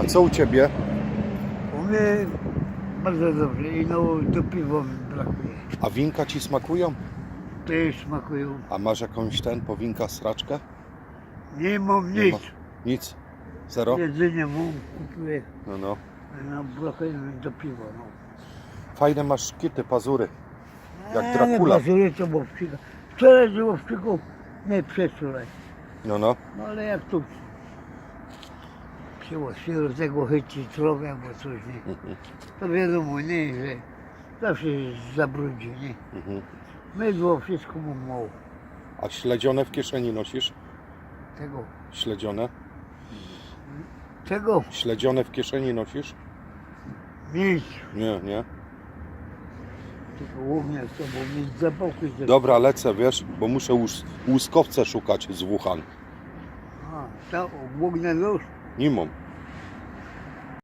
A co u ciebie? U mnie bardzo dobrze i no do piwa mi brakuje. A winka ci smakują? Też smakują. A masz jakąś ten po winka sraczkę? Nie mam Nie nic. ma. Nic? Zero? Jedzenie mam, kupuję. No no. No brakuje mi do piwa. No. Fajne masz szkity, pazury. Jak Ale Dracula. bazury to. Wczoraj z Łowczyków, nie przedwczoraj. No no. No ale jak tu do tego chyci trochę albo coś, nie? To wiadomo, nie, że zawsze zabrudzi, nie? Mhm. Mydło, wszystko mu mało. A śledzione w kieszeni nosisz? Tego, Śledzione? tego, Śledzione w kieszeni nosisz? nic. Nie, nie. Tylko łownia z sobą mieć żeby- Dobra, lecę, wiesz, bo muszę łus łuskowce szukać z Wuhan. A, to łownia już. Nie mam.